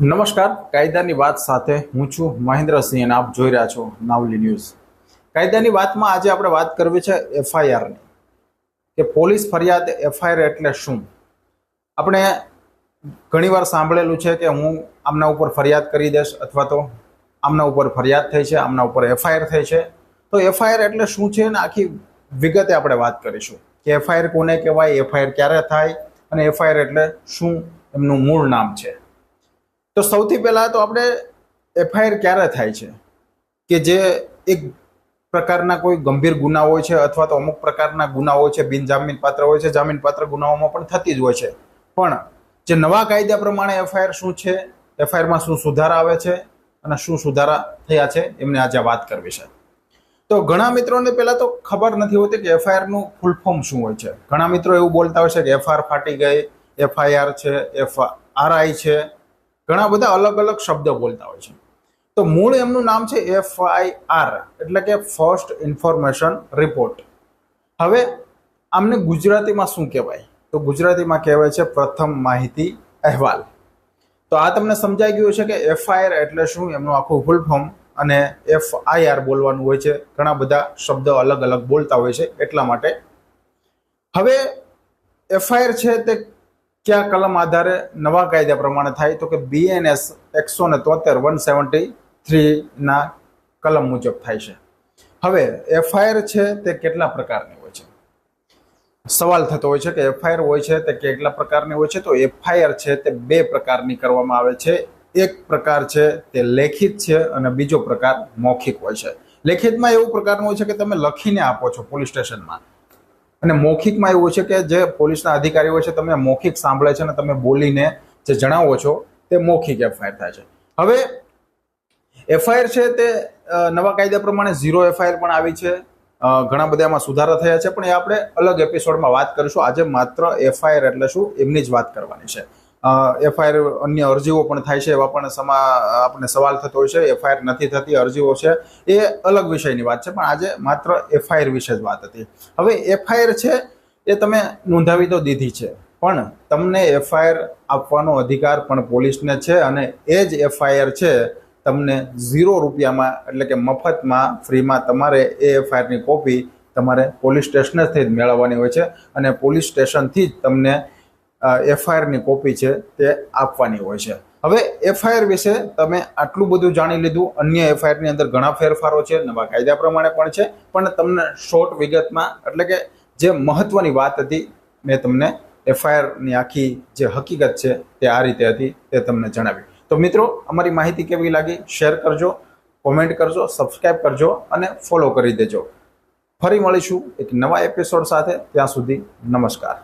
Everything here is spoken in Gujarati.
નમસ્કાર. કાયદાની વાત સાથે હું છું મહેન્દ્રસિંહ અને આપ જોઈ રહ્યા છો નાવલી ન્યૂઝ. કાયદાની વાતમાં આજે આપણે વાત કરવી છે એફઆઈઆરની કે પોલીસ ફરિયાદ એફઆઈઆર એટલે શું? આપણે ઘણીવાર સાંભળેલું છે કે હું આમના ઉપર ફરિયાદ કરી દઈશ અથવા તો આમના ઉપર ફરિયાદ થઈ છે, આમના ઉપર એફઆઈઆર થઈ છે. તો એફઆઈઆર એટલે શું છે ને આખી વિગતે આપણે વાત કરીશું કે એફઆઈઆર કોને કહેવાય, એફઆઈઆર ક્યારે થાય અને એફઆઈઆર એટલે શું, એમનું મૂળ નામ છે. તો સૌથી પહેલાં તો આપણે એફઆઈઆર ક્યારે થાય છે? કે જે એક પ્રકારના કોઈ ગંભીર ગુના હોય છે અથવા તો અમુક પ્રકારના ગુના હોય છે, બિનજામીન પાત્ર હોય છે જામીન પાત્ર ગુનાઓમાં પણ થતી જ હોય છે. પણ જે નવા કાયદા પ્રમાણે એફઆઈઆર શું છે? એફઆઈઆરમાં શું સુધારા આવે છે અને શું સુધારા થયા છે? એમને આજે વાત કરવી છે. તો ઘણા મિત્રોને પહેલાં તો ખબર નથી હોતી કે એફઆઈઆરનું ફૂલ ફોર્મ શું હોય છે. ઘણા મિત્રો એવું બોલતા હોય છે કે એફઆઈઆર ફાટી ગઈ, એફઆઈઆર છે એફ આરઆઈ છે ઘણા બધા અલગ અલગ શબ્દો બોલતા હોય છે. તો મૂળ એમનું નામ છે એફઆઈઆર એટલે કે ફર્સ્ટ ઇન્ફોર્મેશન રિપોર્ટ હવે આમને ગુજરાતીમાં શું કહેવાય? તો ગુજરાતીમાં કહેવાય છે પ્રથમ માહિતી અહેવાલ. તો આ તમને સમજાઈ ગયું છે કે એફઆઈઆર એટલે શું? એમનું આખું ફૂલ ફોર્મ અને એફ આઈઆર બોલવાનું હોય છે. ઘણા બધા શબ્દો અલગ અલગ બોલતા હોય છે એટલા માટે. હવે એફઆઈઆર છે તે કયા કલમ આધારે નવા કાયદા પ્રમાણે થાય? તો કે બીએનએસ એકસો ને તોતેર વન સેવન્ટી થ્રીના કલમ મુજબ થાય છે. હવે એફઆઈઆર છે તે કેટલા પ્રકારની હોય છે? સવાલ થતો હોય છે કે એફઆઈઆર હોય છે તે કેટલા પ્રકારની હોય છે? તો એફઆઈઆર છે તે બે પ્રકારની કરવામાં આવે છે. એક પ્રકાર છે તે લેખિત છે અને બીજો પ્રકાર મૌખિક હોય છે. લેખિતમાં એવું પ્રકારનું હોય છે કે તમે લખીને આપો છો પોલીસ સ્ટેશનમાં. અને મૌખિકમાં એવું છે કે જે પોલીસના અધિકારીઓ છે, તમે મૌખિક સાંભળે છે અને તમે બોલીને જે જણાવો છો, તે મૌખિક એફઆઈઆર થાય છે. હવે એફઆઈઆર છે તે નવા કાયદા પ્રમાણે ઝીરો એફઆઈઆર પણ આવી છે. ઘણા બધા એમાં સુધારા થયા છે, પણ એ આપણે અલગ એપિસોડમાં વાત કરીશું. આજે માત્ર એફઆઈઆર એટલે શું? એમની જ વાત કરવાની છે. એફઆઈઆર અન્ય અરજીઓ પણ થાય છે એવા પણ સમા આપણને સવાલ થતો હોય છે. એફઆઈઆર નથી થતી, અરજીઓ છે. એ અલગ વિષયની વાત છે, પણ આજે માત્ર એફઆઈઆર વિશે જ વાત હતી. હવે એફઆઈઆર છે એ તમે નોંધાવી તો દીધી છે, પણ તમને એફઆઈઆર આપવાનો અધિકાર પણ પોલીસને છે અને એ જ એફઆઈઆર છે, તમને ઝીરો રૂપિયામાં, એટલે કે મફતમાં ફ્રીમાં તમારે એ એફઆઈઆરની કોપી તમારે પોલીસ સ્ટેશનેથી જ મેળવવાની હોય છે અને પોલીસ સ્ટેશનથી જ તમને એફઆઈઆરની કોપી છે, તે આપવાની હોય છે. હવે એફઆઈઆર વિશે તમે આટલું બધું જાણી લીધું, અન્ય એફઆઈઆરની અંદર ઘણા ફેરફારો છે, નવા કાયદા પ્રમાણે પણ છે, પણ તમને શોર્ટ વિગતમાં, એટલે કે જે મહત્વની વાત હતી, મેં તમને એફઆઈઆરની આખી જે હકીકત છે, તે આ રીતે હતી, તે તમને જણાવી. તો મિત્રો, અમારી માહિતી કેવી લાગી શેર કરજો કોમેન્ટ કરજો સબસ્ક્રાઈબ કરજો અને ફોલો કરી દેજો. ફરી મળીશું એક નવા એપિસોડ સાથે, ત્યાં સુધી નમસ્કાર.